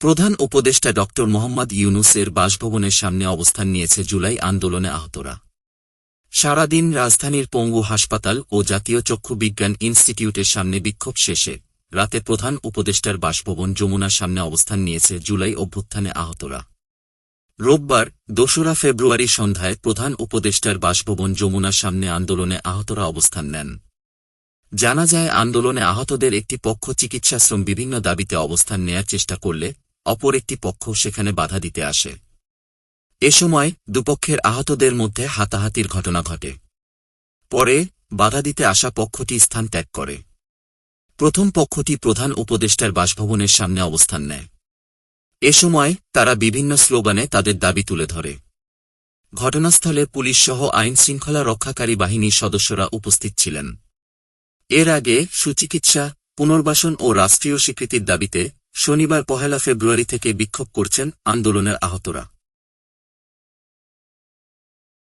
প্রধান উপদেষ্টা ড মোহাম্মদ ইউনুসের বাসভবনের সামনে অবস্থান নিয়েছে জুলাই আন্দোলনে আহতরা। সারাদিন রাজধানীর পঙ্গু হাসপাতাল ও জাতীয় চক্ষু বিজ্ঞান ইনস্টিটিউটের সামনে বিক্ষোভ শেষে রাতে প্রধান উপদেষ্টার বাসভবন যমুনার সামনে অবস্থান নিয়েছে জুলাই অভ্যুত্থানে আহতরা। রোববার দোসরা ফেব্রুয়ারি সন্ধ্যায় প্রধান উপদেষ্টার বাসভবন যমুনার সামনে আন্দোলনে আহতরা অবস্থান নেন। জানা যায়, আন্দোলনে আহতদের একটি পক্ষ চিকিৎসাশ্রম বিভিন্ন দাবিতে অবস্থান নেয়ার চেষ্টা করলে অপর একটি পক্ষ সেখানে বাধা দিতে আসে। এ সময় দুপক্ষের আহতদের মধ্যে হাতাহাতির ঘটনা ঘটে। পরে বাধা দিতে আসা পক্ষটি স্থান ত্যাগ করে। প্রথম পক্ষটি প্রধান উপদেষ্টার বাসভবনের সামনে অবস্থান নেয়। এ সময় তারা বিভিন্ন স্লোগানে তাদের দাবি তুলে ধরে। ঘটনাস্থলে পুলিশসহ আইন শৃঙ্খলা রক্ষাকারী বাহিনীর সদস্যরা উপস্থিত ছিলেন। এর আগে সুচিকিৎসা, পুনর্বাসন ও রাষ্ট্রীয় স্বীকৃতির দাবিতে শনিবার পহেলা ফেব্রুয়ারি থেকে বিক্ষোভ করছেন আন্দোলনের আহতরা।